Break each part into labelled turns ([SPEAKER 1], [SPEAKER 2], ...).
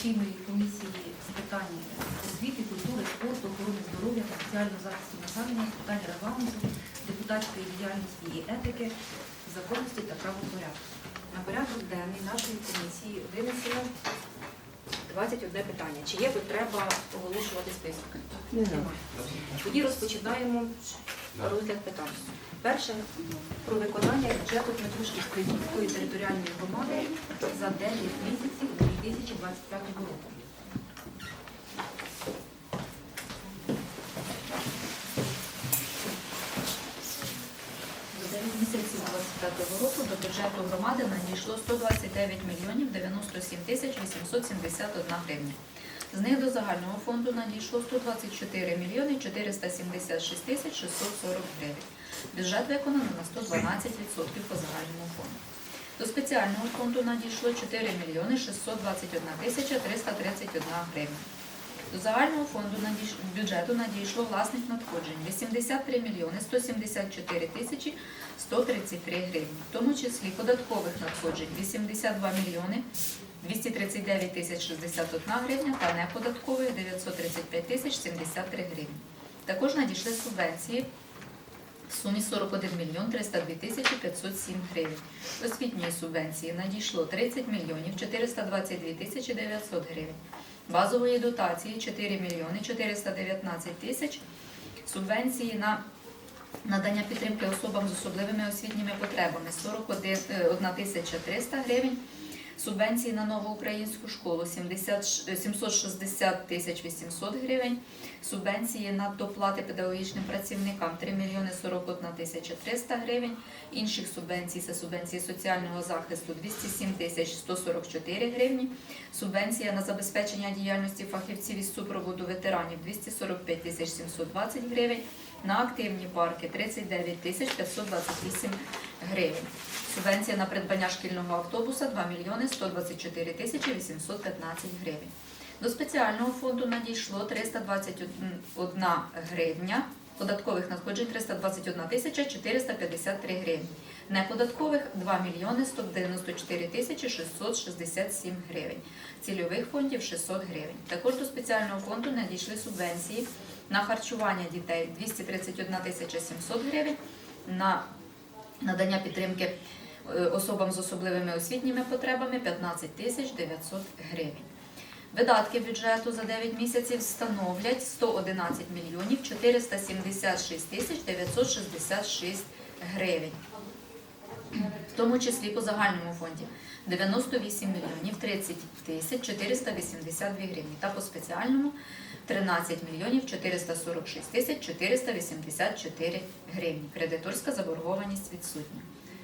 [SPEAKER 1] постійної комісії з питань освіти, культури, спорту, охорони здоров'я та соціального захисту населення, з питань регламенту, депутатської діяльності і етики, законності та правопорядку. На порядок денний нашої комісії винесено 21 питання. Чи є потреба оголошувати список? Немає. Тоді розпочинаємо розгляд питань. Перше про виконання бюджету Петрушківської міської територіальної громади за 9 місяців 2025 року. За 9 місяців 2025 року до бюджету громади надійшло 129 мільйонів 97 тисяч 871 гривня. З них до загального фонду надійшло 124 мільйони 476 тисяч 640 гривень. Бюджет виконано на 112% по загальному фонду. До спеціального фонду надійшло 4 мільйони 621 тисяча 331 гривня. До загального фонду бюджету надійшло власних надходжень 83 мільйони 174 тисячі 133 гривні, в тому числі податкових надходжень 82 мільйони 239 тисяч 61 гривня та неподаткових 935 тисяч 73 гривні. Також надійшли субвенції в сумі 41 мільйон 302 тисячі 507 гривень. Освітньої субвенції надійшло 30 мільйонів 422 тисячі 900 гривень. Базової дотації 4 мільйони 419 тисяч. Субвенції на надання підтримки особам з особливими освітніми потребами 41 тисяча 300 гривень. Субвенції на нову українську школу 70 760 тисяч 800 гривень. Субвенції на доплати педагогічним працівникам 3 мільйони 41 тисяча 300 гривень. Інших субвенцій це субвенції соціального захисту 207 тисяч 144 гривні. Субвенція на забезпечення діяльності фахівців із супроводу ветеранів 245 тисяч 720 гривень. На активні парки 39 тисяч 528 гривень. Субвенція на придбання шкільного автобуса 2 мільйони 124 тисячі 815 гривень. До спеціального фонду надійшло 321 гривня, податкових надходжень 321 тисяча 453 гривні, неподаткових 2 мільйони 194 тисячі 667 гривень, цільових фондів 600 гривень. Також до спеціального фонду надійшли субвенції на харчування дітей 231 тисяча 700 гривень, на надання підтримки е, особам з особливими освітніми потребами 15 тисяч 900 гривень. Видатки бюджету за 9 місяців становлять 111 мільйонів 476 тисяч 966 гривень. В тому числі по загальному фонді 98 мільйонів 30 тисяч 482 гривні та по спеціальному 13 мільйонів 446 тисяч 484 гривні. Кредиторська заборгованість відсутня.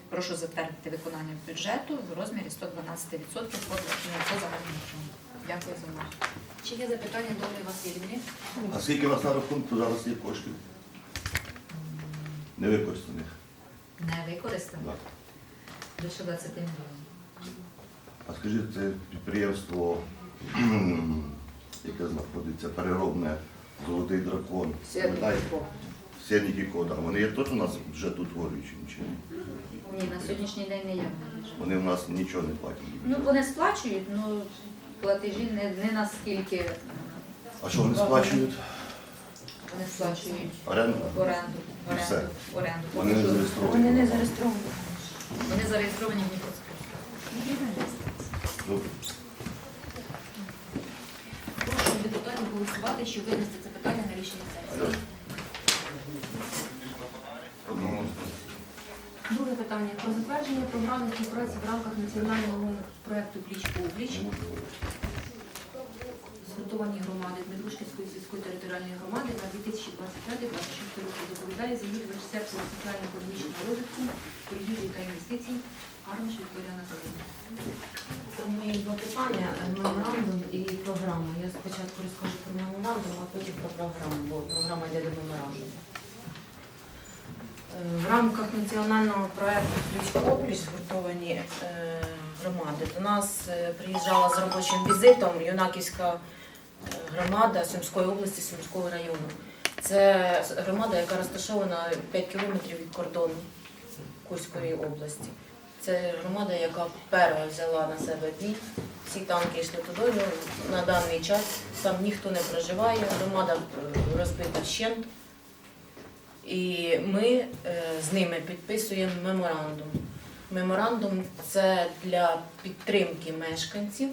[SPEAKER 1] Прошу затвердити виконання бюджету в розмірі 112% по, загальному фонду. Дякую за увагу. Чи є запитання до Ольги Васильівни?
[SPEAKER 2] А скільки у вас на рахунку зараз є коштів? Невикористаних.
[SPEAKER 1] Не використано.
[SPEAKER 2] Так.
[SPEAKER 1] Більше 20 мільйонів.
[SPEAKER 2] А скажіть, це підприємство, яке знаходиться, переробне Золотий дракон. Пам'ятаєте? Сірники кода. Вони є теж у нас вже тут утворюючі чи ні?
[SPEAKER 1] Ні, на сьогоднішній день не є.
[SPEAKER 2] Вони в нас нічого не платять.
[SPEAKER 1] Ну, вони сплачують, ну платежі не, не наскільки
[SPEAKER 2] А що вони сплачують?
[SPEAKER 1] вони сплачують
[SPEAKER 2] Оренду?
[SPEAKER 1] оренду.
[SPEAKER 2] І все.
[SPEAKER 1] Оренду.
[SPEAKER 2] Вони не зареєстровані.
[SPEAKER 3] Вони не зареєстровані.
[SPEAKER 1] Вони зареєстровані в Дніпровську.
[SPEAKER 2] Добре.
[SPEAKER 1] Прошу депутатів голосувати, щоб винести це питання на рішення сесії. Друге питання про затвердження програми співпраці в рамках національного проекту Пліч опліч згуртовані громади Дмитрушківської сільської територіальної громади на 2025-2026 роки. Доповідає завідувач сектору соціально-економічного розвитку, торгівлі та інвестицій Армаш Вікторія Назарівна.
[SPEAKER 3] Там є два питання, меморандум і програма. Я спочатку розкажу меморандум, потім про програму, бо програма йде до меморандуму. Е, В рамках національного проекту «Пліч-опліч» згуртовані е, громади. До нас е, приїжджала з робочим візитом юнаківська громада Сумської області, Сумського району. Це громада, яка розташована 5 кілометрів від кордону Курської області. Це громада, яка перша взяла на себе біль всі танки йшли туди. Ну, на даний час там ніхто не проживає, громада е, розбита вщент. І ми е, з ними підписуємо меморандум. Меморандум це для підтримки мешканців,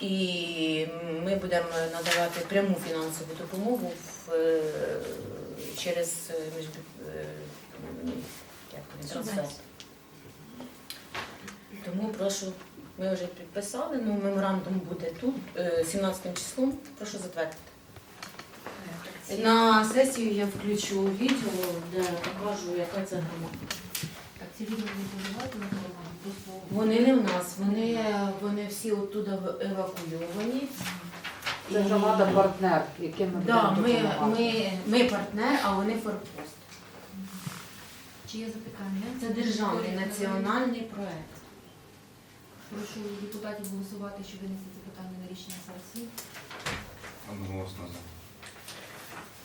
[SPEAKER 3] і ми будемо надавати пряму фінансову допомогу в, е, через як трансфер. Тому прошу, ми вже підписали, ну меморандум буде тут, е, 17 числом, прошу затвердити. На сесію я включу відео, де покажу, яка це громада.
[SPEAKER 4] Так, ці відео не на громаду?
[SPEAKER 3] Вони не в нас, вони, вони всі оттуда евакуйовані.
[SPEAKER 5] Це громада партнер, яким ми
[SPEAKER 3] Да, ми, ми, ми партнер, а вони форпост.
[SPEAKER 4] чи є запитання?
[SPEAKER 3] Це державний національний проект.
[SPEAKER 4] Прошу депутатів голосувати, щоб винести це питання на рішення сесії.
[SPEAKER 6] Одноголосно за.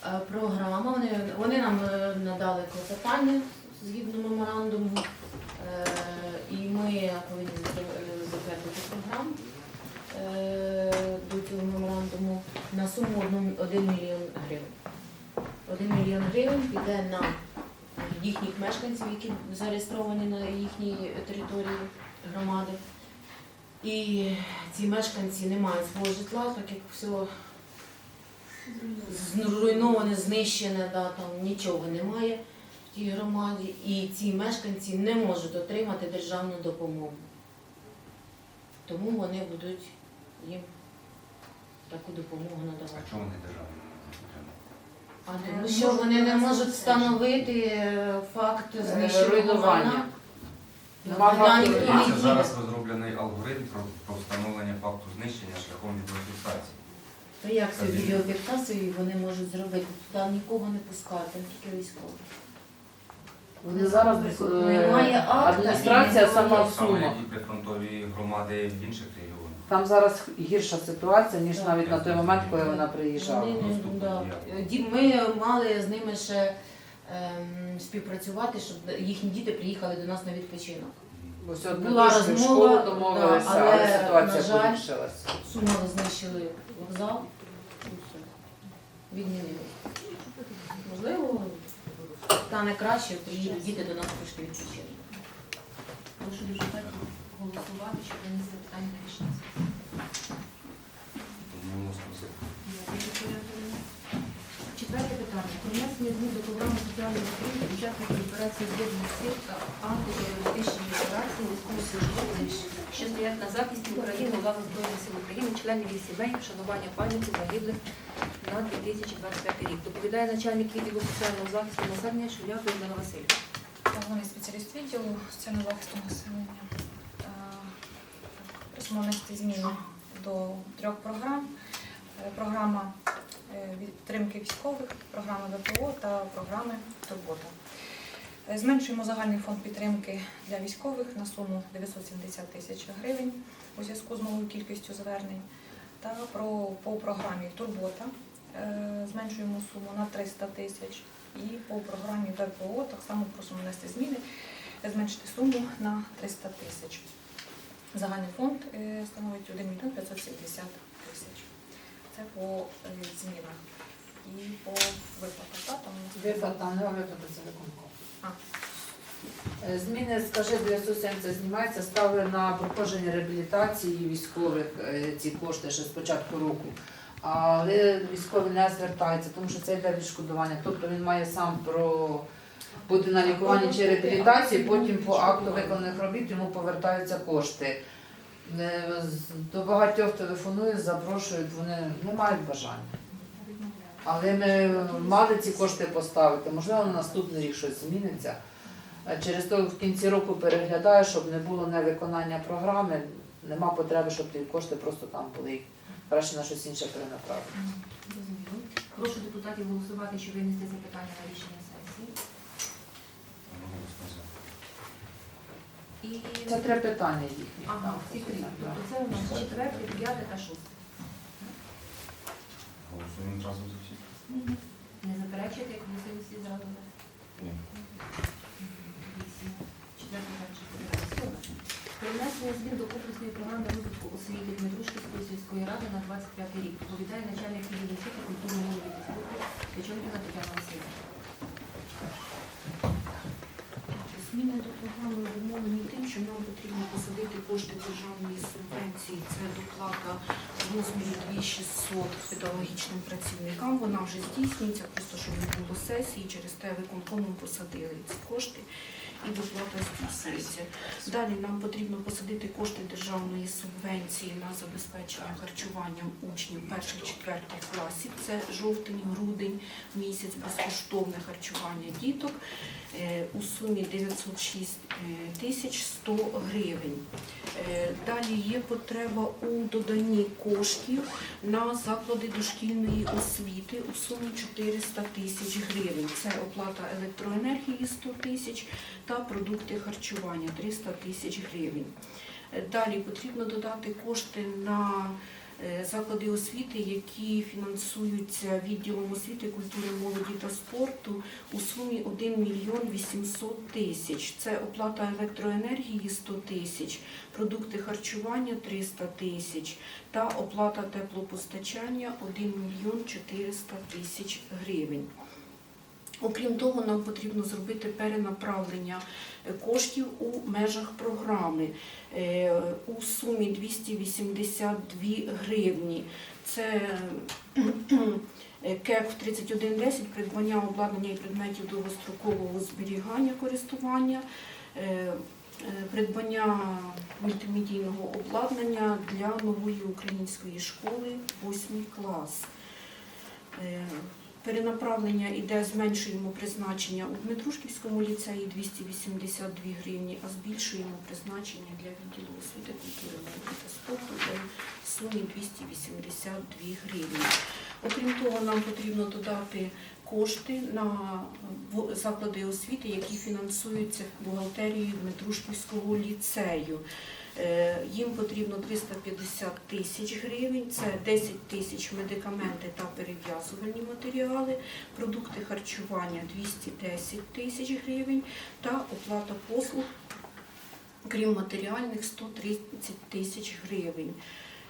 [SPEAKER 3] Е, Програма, вони, вони нам е, надали клопотання згідно меморандуму, е, і ми повинні затвер- е, затвердити програму е, до цього меморандуму на суму 1 мільйон гривень. 1 мільйон гривень піде на їхніх мешканців, які зареєстровані на їхній території громади. І ці мешканці не мають свого житла, так як все зруйноване, знищене, да, там нічого немає в тій громаді, і ці мешканці не можуть отримати державну допомогу. Тому вони будуть їм таку допомогу надавати.
[SPEAKER 6] А чому не державна?
[SPEAKER 3] А тому що вони не можуть встановити е, факт
[SPEAKER 5] Е,
[SPEAKER 6] Це зараз розроблений алгоритм про, про встановлення факту знищення шляхом відеофіксації.
[SPEAKER 3] То як це відеофіксацію вони можуть зробити? Туди нікого не пускати, тільки військових.
[SPEAKER 5] Вони зараз е,
[SPEAKER 3] Немає акта,
[SPEAKER 5] адміністрація сама
[SPEAKER 6] Саме
[SPEAKER 5] сумах.
[SPEAKER 6] і прифронтові громади в інших регіонах.
[SPEAKER 5] Там зараз гірша ситуація, ніж
[SPEAKER 3] Так.
[SPEAKER 5] навіть на той момент, коли вона приїжджала.
[SPEAKER 3] Вони не-
[SPEAKER 6] Доступу
[SPEAKER 3] да.
[SPEAKER 6] ніякого.
[SPEAKER 3] Ді- Ми мали з ними ще співпрацювати, щоб їхні діти приїхали до нас на відпочинок.
[SPEAKER 5] Бо сьогодні
[SPEAKER 3] Була
[SPEAKER 5] дошки в
[SPEAKER 3] розмова,
[SPEAKER 5] школу домовилися,
[SPEAKER 3] да, але,
[SPEAKER 5] але ситуація
[SPEAKER 3] на жаль,
[SPEAKER 5] погіршилася.
[SPEAKER 3] Сумово знищили вокзал. все. Відмінили. Можливо, стане краще, приїдуть діти до нас трошки відпочинок.
[SPEAKER 4] Прошу депутатів голосувати, щоб винести питання на рішення.
[SPEAKER 6] Одноголосно за.
[SPEAKER 4] Дякую. Четверте питання. Про внесення змін до програми соціальної підтримки учасників операції об'єднаних сил та антитерористичної операції військових службовців, що стоять на захисті України у лавах Збройних сил України, членів їх сімей, вшанування пам'яті загиблих на 2025 рік. Доповідає начальник відділу соціального захисту населення Шуляк Людмила Васильівна.
[SPEAKER 1] Головний спеціаліст відділу соціального захисту населення. Е, Просимо зміни до трьох програм. Е, Програма е, підтримки військових, програма ВПО та програми Турбота. Е, Зменшуємо загальний фонд підтримки для військових на суму 970 тисяч гривень у зв'язку з новою кількістю звернень. Та про, по програмі Турбота зменшуємо суму на 300 тисяч. І по програмі ВПО так само просимо внести зміни, зменшити суму на 300 тисяч. Загальний фонд становить 1 мільйон 570 тисяч. Це по е, змінах. І по виплатах. так, там у нас
[SPEAKER 5] Виплата, не виплата це виконком.
[SPEAKER 1] А.
[SPEAKER 5] Е, Зміни, скажи, 970 знімається, ставили на проходження реабілітації військових е, ці кошти ще з початку року. Але військовий не звертається, тому що це йде відшкодування. Тобто він має сам про бути на лікуванні чи реабілітації, потім по акту виконаних робіт йому повертаються кошти. Е, з- До багатьох телефонують, запрошують, вони не мають бажання. Але ми мали ці кошти поставити. Можливо, на наступний рік щось зміниться. Е, Через то в кінці року переглядаю, щоб не було невиконання програми. Нема потреби, щоб ті кошти просто там були. Краще на щось інше перенаправити.
[SPEAKER 4] Зрозуміло. Прошу депутатів голосувати, щоб винести це питання на рішення сесії.
[SPEAKER 6] Одноголосно за.
[SPEAKER 4] І
[SPEAKER 5] Це три питання їхні.
[SPEAKER 4] ага,
[SPEAKER 5] там,
[SPEAKER 4] всі три. Тобто це у нас четверте, п'яте та шосте.
[SPEAKER 6] Голосуємо одразу за всі.
[SPEAKER 4] Не заперечуєте, як голосують всі зразу?
[SPEAKER 2] Ні.
[SPEAKER 4] Вісім. Четверте, Про внесення змін до комплексної програми розвитку освіти Дмитрушина міської ради на 25 рік. Доповідає начальник відділу освіти, культури, молоді та спорту Печенкіна Тетяна Васильівна.
[SPEAKER 7] Зміни до програми обумовлені тим, що нам потрібно посадити кошти державної субвенції. Це доплата в розмірі 2600 педагогічним працівникам. Вона вже здійснюється, просто щоб не було сесії, через те виконкомом посадили ці кошти і доплата здійснюється. Далі нам потрібно посадити кошти державної субвенції на забезпечення харчуванням учнів перших-четвертих класів. Це жовтень-грудень місяць безкоштовне харчування діток е, у сумі 906 е, тисяч 100 гривень. Е, Далі є потреба у доданні коштів на заклади дошкільної освіти у сумі 400 тисяч гривень. Це оплата електроенергії 100 тисяч та продукти харчування 300 тисяч гривень. Е, Далі потрібно додати кошти на е, заклади освіти, які фінансуються відділом освіти, культури, молоді та спорту у сумі 1 мільйон 800 тисяч. Це оплата електроенергії 100 тисяч, продукти харчування 300 тисяч та оплата теплопостачання 1 мільйон 400 тисяч гривень. Окрім того, нам потрібно зробити перенаправлення е, коштів у межах програми е, у сумі 282 гривні. Це е, КЕК в 3110, придбання обладнання і предметів довгострокового зберігання користування, придбання мультимедійного обладнання для нової української школи 8 клас. Перенаправлення іде, зменшуємо призначення у Дмитрушківському ліцеї 282 гривні, а збільшуємо призначення для відділу освіти, культури, та спорту в сумі 282 гривні. Окрім того, нам потрібно додати кошти на заклади освіти, які фінансуються бухгалтерією Дмитрушківського ліцею. Е, Їм потрібно 350 тисяч гривень, це 10 тисяч медикаменти та перев'язувальні матеріали, продукти харчування 210 тисяч гривень та оплата послуг, крім матеріальних, 130 тисяч гривень.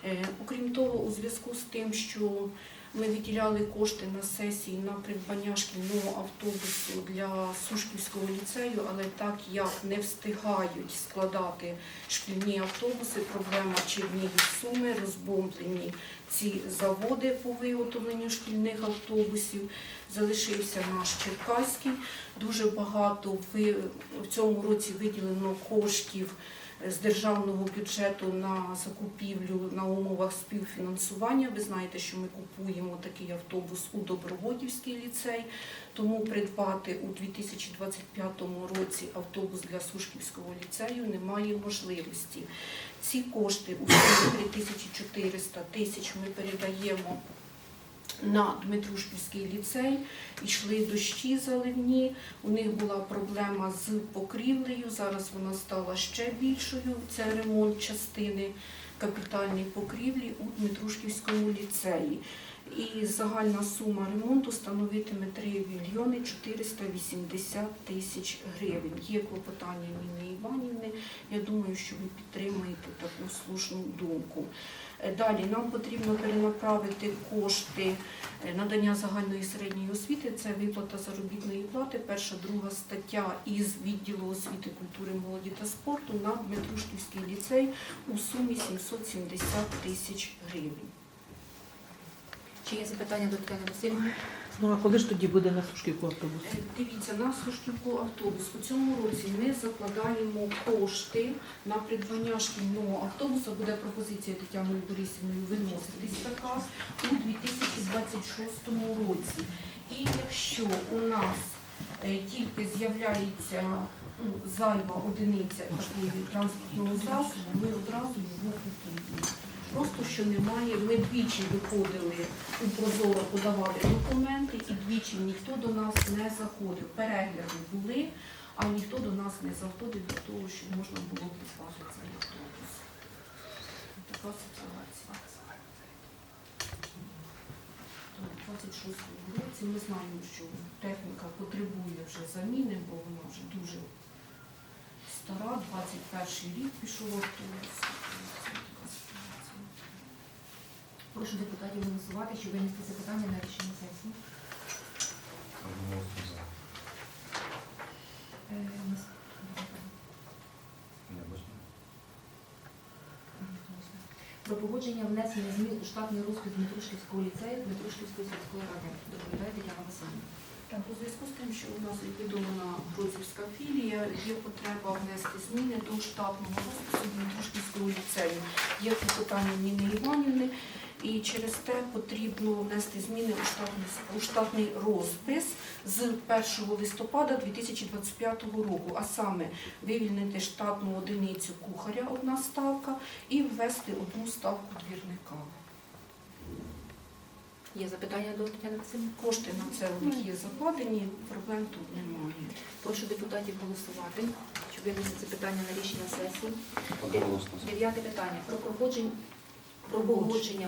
[SPEAKER 7] Е, Окрім того, у зв'язку з тим, що ми виділяли кошти на сесії на придбання шкільного автобусу для Сушківського ліцею, але так як не встигають складати шкільні автобуси, проблема Чернігів Суми, розбомблені ці заводи по виготовленню шкільних автобусів. Залишився наш Черкаський. Дуже багато в цьому році виділено коштів з державного бюджету на закупівлю на умовах співфінансування. Ви знаєте, що ми купуємо такий автобус у Доброводівський ліцей, тому придбати у 2025 році автобус для Сушківського ліцею немає можливості. Ці кошти у сумі 3400 тисяч ми передаємо на Дмитрушківський ліцей. Йшли дощі заливні, у них була проблема з покрівлею, зараз вона стала ще більшою. Це ремонт частини капітальної покрівлі у Дмитрушківському ліцеї. І загальна сума ремонту становитиме 3 мільйони 480 тисяч гривень. Є клопотання Ніни Іванівни. Я думаю, що ви підтримаєте таку слушну думку. Е, Далі нам потрібно перенаправити кошти е, надання загальної середньої освіти. Це виплата заробітної плати, перша, друга стаття із відділу освіти, культури, молоді та спорту на Дмитрушківський ліцей у сумі 770 тисяч гривень.
[SPEAKER 4] Чи є запитання до Тетяни Васильівни?
[SPEAKER 8] Ну а коли ж тоді буде на сушківку автобус?
[SPEAKER 7] Е, Дивіться, на Сушківку автобус. У цьому році ми закладаємо кошти на придбання шкільного автобуса. Буде пропозиція Тетяною Борисівною виноситись така у 2026 році. І якщо у нас е, тільки з'являється ну, зайва одиниця такої транспортного засобу, ми одразу його купуємо. Просто що немає, ми двічі виходили у Прозоро подавали документи, і двічі ніхто до нас не заходив. Перегляди були, а ніхто до нас не заходив для того, щоб можна було придбати цей автобус. Така ситуація. То 26-му році ми знаємо, що техніка потребує вже заміни, бо вона вже дуже стара. 21 рік пішов автобус. Це.
[SPEAKER 4] Прошу депутатів голосувати, щоб винести це питання на рішення сесії. Е,
[SPEAKER 6] Не бачимо.
[SPEAKER 4] Про погодження внесення змін у штатний розпис Дмитрушківського ліцею Дмитрушківської сільської ради. Доповідає Тетяна Васильівна.
[SPEAKER 7] Так, у зв'язку з тим, що у нас ліквідована Грозівська філія, є потреба внести зміни до штатного розпису Дмитрушківського ліцею. Є клопотання Ніни Іванівни, і через те потрібно внести зміни у штатний, у штатний розпис з 1 листопада 2025 року, а саме вивільнити штатну одиницю кухаря одна ставка і ввести одну ставку двірника.
[SPEAKER 4] Є запитання до Тетяни Васильівни?
[SPEAKER 7] Кошти на це у них є закладені, проблем тут немає.
[SPEAKER 4] Прошу депутатів голосувати, щоб винести це питання на рішення сесії. Дев'яте питання про погодження про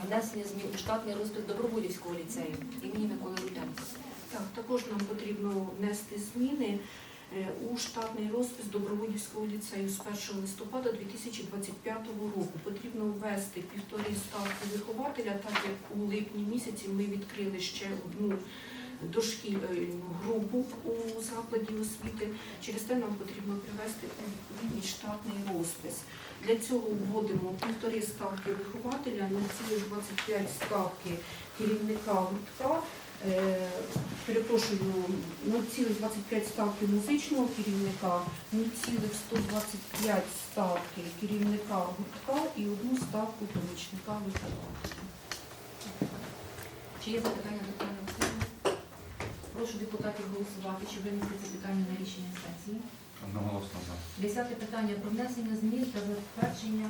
[SPEAKER 4] внесення змін у штатний розпис Доброволівського ліцею імені Миколи Руденка.
[SPEAKER 7] Так, також нам потрібно внести зміни е, у штатний розпис Доброводівського ліцею з 1 листопада 2025 року. Потрібно ввести півтори ставки вихователя, так як у липні місяці ми відкрили ще одну дошкільну групу у закладі освіти. Через те нам потрібно привести у штатний розпис. Для цього вводимо півтори ставки вихователя, на цілих 25 ставки керівника гуртка. Е, перепрошую, 0,25 ставки музичного керівника, 0,125 ставки керівника гуртка і одну ставку помічника вихователя.
[SPEAKER 4] Чи є запитання до Васильівни? Прошу депутатів голосувати, щоб винести це питання на рішення сесії.
[SPEAKER 6] Одноголосно за.
[SPEAKER 4] Десяте питання про внесення змін та затвердження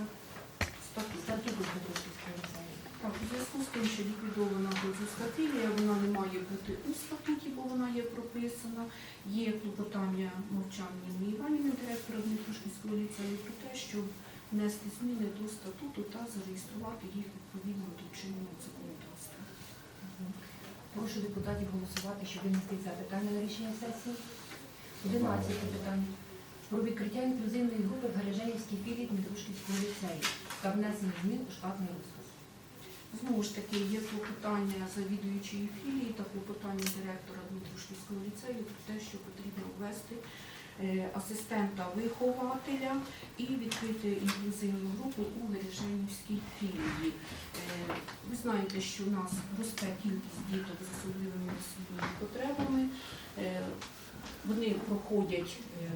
[SPEAKER 4] статуту Дмитрушківського ліцею.
[SPEAKER 7] Так, у зв'язку з тим, що ліквідована Грузівська філія, вона не має бути у статуті, бо вона є прописана. Є клопотання мовчання Іванівни, директора Дмитрушківського ліцею, про те, щоб внести зміни до статуту та зареєструвати їх відповідно до чинного законодавства.
[SPEAKER 4] Прошу депутатів голосувати, щоб винести це питання на рішення сесії. Одинадцяте питання. Про відкриття інклюзивної групи в Гараженівській філії Дмитрушківського ліцею та внесення змін у штатний розпис.
[SPEAKER 7] Знову ж таки, є клопотання завідуючої філії та клопотання директора Дмитрушківського ліцею про те, що потрібно ввести е, асистента-вихователя і відкрити інклюзивну групу у Береженівській філії. Е, Ви знаєте, що у нас росте кількість діток з особливими освітніми потребами. Вони проходять, е,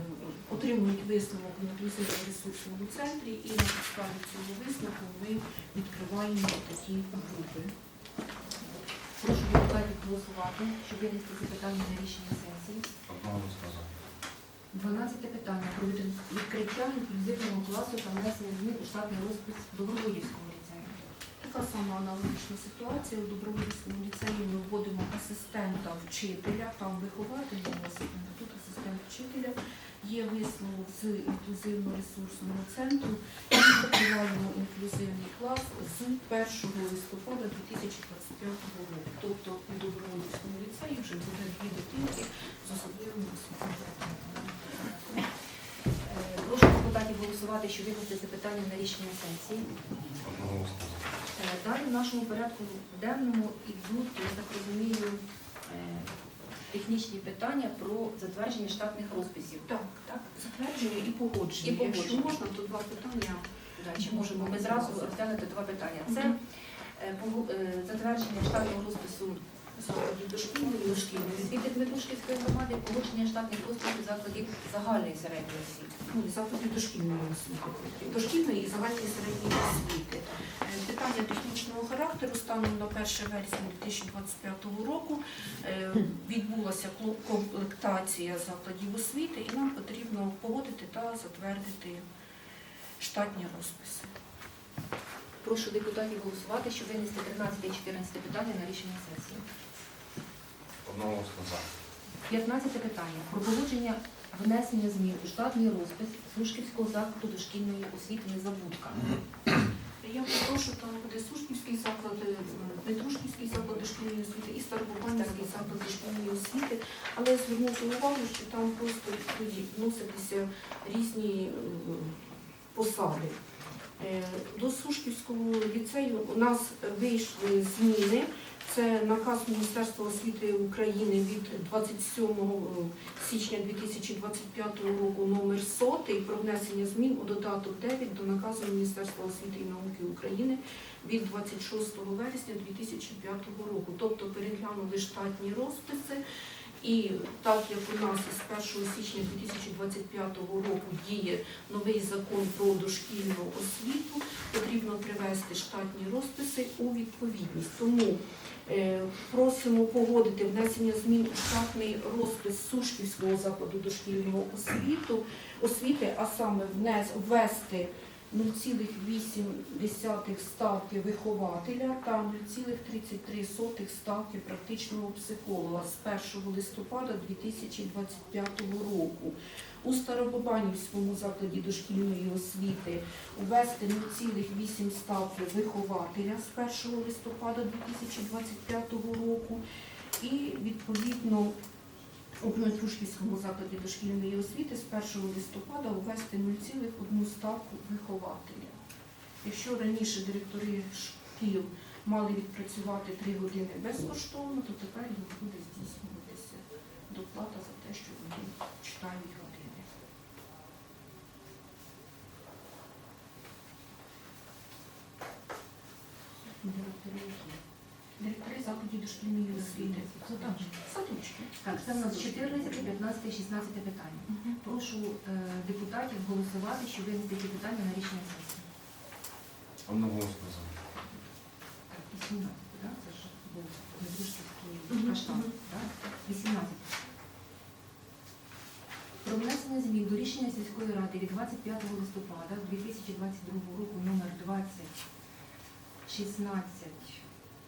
[SPEAKER 7] отримують висновок в інклюзивно-ресурсному центрі і на підставі цього висновку ми відкриваємо такі групи.
[SPEAKER 4] Прошу депутатів голосувати, щоб винести це питання на рішення сесії.
[SPEAKER 6] Одноголосно за.
[SPEAKER 4] Дванадцяте питання про відкриття інклюзивного класу та внесення змін у штатний розпис Доброволівського ліцею.
[SPEAKER 7] Така сама аналогічна ситуація. У добровольському ліцеї ми вводимо асистента вчителя, там вихователь, нас тут асистент вчителя. Є висновок з інклюзивно-ресурсного центру і відкриваємо інклюзивний клас з 1 листопада 2025 року. Тобто у добровольському ліцеї вже буде дві дитинки з особливими освітніми.
[SPEAKER 4] Е, Прошу депутатів голосувати, щоб винести це питання на рішення сесії. Е, Далі в нашому порядку денному йдуть, я так розумію, е, технічні питання про затвердження штатних розписів.
[SPEAKER 7] Так, так, затвердження і погодження.
[SPEAKER 4] І погодження.
[SPEAKER 7] Якщо можна, то два питання.
[SPEAKER 4] Да, Чи можемо ми зразу розглянути два питання? Це е, затвердження штатного розпису закладів дошкільної і дошкільної освіти Дмитрушківської громади, погодження штатних розписів закладів загальної середньої освіти.
[SPEAKER 7] ну, закладів дошкільної освіти, дошкільної і загальної середньої освіти. Е, Питання технічного характеру станом на 1 вересня 2025 року е, відбулася комплектація закладів освіти, і нам потрібно погодити та затвердити штатні розписи.
[SPEAKER 4] Прошу депутатів голосувати, щоб винести 13 і 14 питання на рішення сесії.
[SPEAKER 6] Одноголосно за.
[SPEAKER 4] 15 питання про погодження внесення змін у штатний розпис Сушківського закладу дошкільної освіти Незабудка.
[SPEAKER 7] Я попрошу, там буде Сушківський заклад, е, Петрушківський заклад дошкільної освіти і Старобуканівський заклад дошкільної освіти, але звернути увагу, що там просто тоді вноситися різні е, посади. Е, До Сушківського ліцею у нас вийшли зміни. Це наказ Міністерства освіти України від 27 січня 2025 року номер 100 про внесення змін у додаток 9 до наказу Міністерства освіти і науки України від 26 вересня 2005 року. Тобто переглянули штатні розписи. І так як у нас із 1 січня 2025 року діє новий закон про дошкільну освіту, потрібно привести штатні розписи у відповідність. Тому е, просимо погодити внесення змін у штатний розпис Сушківського закладу дошкільного освіту, освіти, а саме внес, ввести 0,8 ставки вихователя та 0,33 ставки практичного психолога з 1 листопада 2025 року. У Старобобанівському закладі дошкільної освіти ввести 0,8 ставки вихователя з 1 листопада 2025 року і відповідно у Дмитрушківському закладі дошкільної освіти з 1 листопада ввести 0,1 ставку вихователя. Якщо раніше директори шкіл мали відпрацювати 3 години безкоштовно, то тепер їм буде здійснюватися доплата за те, що вони читають години. Директори? Директори закладів дошкільної освіти. Садочки.
[SPEAKER 4] Так, це в нас 14, 15, 16 питання. Прошу е, депутатів голосувати, щоб винести ці питання на рішення сесії.
[SPEAKER 6] Одноголосно за.
[SPEAKER 4] Так, 18, так? Це ж був Медвежківський каштан, так? 18. Про внесення змін до рішення сільської ради від 25 листопада 2022 року номер 2016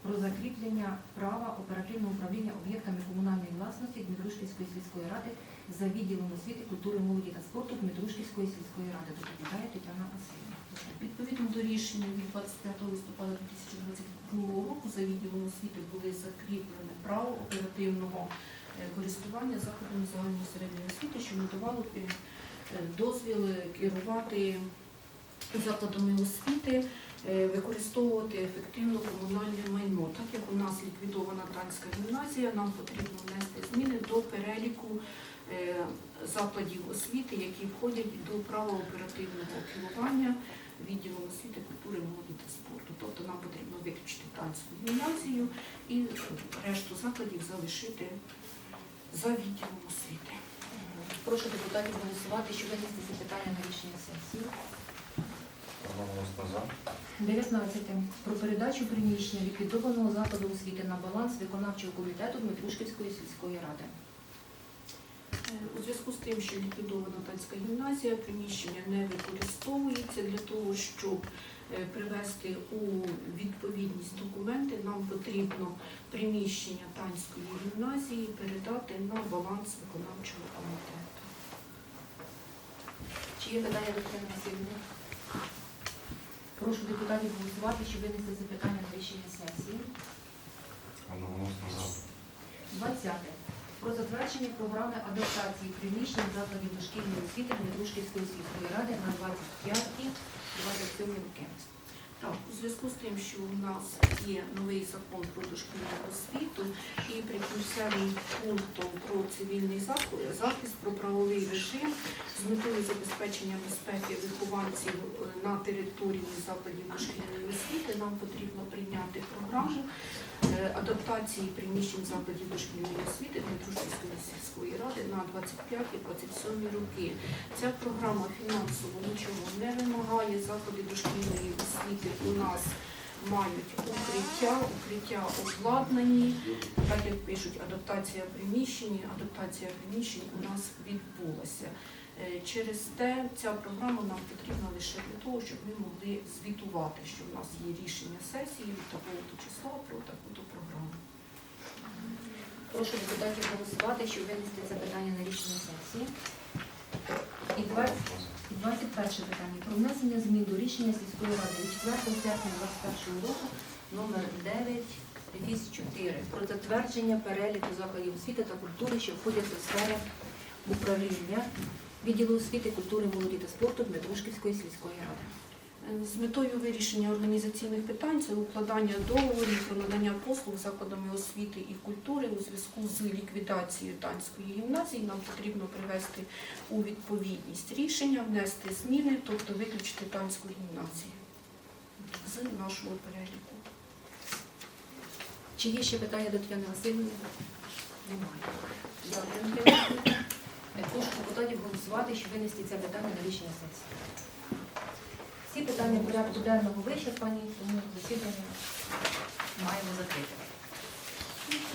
[SPEAKER 4] про закріплення права оперативного управління об'єктами комунальної власності Дмитрушківської сільської ради за відділом освіти, культури, молоді та спорту Дмитрушківської сільської ради. Доповідає Тетяна Васильівна.
[SPEAKER 7] Відповідно до рішення від 25 листопада 2022 року за відділом освіти були закріплені право оперативного е, користування заходами загальної середньої освіти, що надавало е, дозвіл керувати закладами освіти, е, використовувати ефективно комунальне майно. Так як у нас ліквідована танська гімназія, нам потрібно внести зміни до переліку е, закладів освіти, які входять до права оперативного керування відділом освіти, культури, молоді та спорту. Тобто нам потрібно виключити танську гімназію і решту закладів залишити за відділом освіти.
[SPEAKER 4] Прошу депутатів голосувати, щоб винести ці питання на рішення сесії.
[SPEAKER 6] Одноголосно за.
[SPEAKER 4] 19. Про передачу приміщення ліквідованого закладу освіти на баланс виконавчого комітету Дмитрушківської сільської ради.
[SPEAKER 7] Е, У зв'язку з тим, що ліквідована танська гімназія, приміщення не використовується для того, щоб е, привести у відповідність документи, нам потрібно приміщення танської гімназії передати на баланс виконавчого комітету.
[SPEAKER 4] Чи є питання до Васильівни? Прошу депутатів голосувати, щоб винести запитання питання на рішення сесії.
[SPEAKER 6] Одноголосно за.
[SPEAKER 4] 20. Про затвердження програми адаптації приміщень закладів дошкільної освіти Дмитрушківської сільської ради на 25-27 роки.
[SPEAKER 7] Так, у зв'язку з тим, що у нас є новий закон про дошкільну освіту і прикінцевим пунктом про цивільний захист, про правовий режим з метою забезпечення безпеки вихованців е, на території закладів дошкільної освіти, нам потрібно прийняти програму е, адаптації приміщень закладів дошкільної освіти Дмитрушківської сільської ради на 25-27 роки. Ця програма фінансово нічого не вимагає. Заклади дошкільної освіти у нас мають укриття, укриття обладнані. Так як пишуть, адаптація приміщень, адаптація приміщень у нас відбулася. Е, Через те ця програма нам потрібна лише для того, щоб ми могли звітувати, що в нас є рішення сесії від такого-то числа про таку-то програму.
[SPEAKER 4] Прошу депутатів голосувати, щоб винести це питання на рішення сесії. І 20
[SPEAKER 6] Одноголосно за.
[SPEAKER 4] 21 питання. Про внесення змін до рішення сільської ради від 4 серпня 2021 року номер 9 4 про затвердження переліку закладів освіти та культури, що входять до сфери управління відділу освіти, культури, молоді та спорту Дмитрушківської сільської ради.
[SPEAKER 7] Е, З метою вирішення організаційних питань це укладання договорів про надання послуг закладами освіти і культури у зв'язку з ліквідацією танської гімназії. Нам потрібно привести у відповідність рішення, внести зміни, тобто виключити танську гімназію з нашого переліку.
[SPEAKER 4] Чи є ще питання до Тетяни Васильівни? Немає. Прошу депутатів голосувати, щоб винести це питання на рішення сесії. Всі питання порядку денного вичерпані, тому засідання
[SPEAKER 1] Маємо закрити.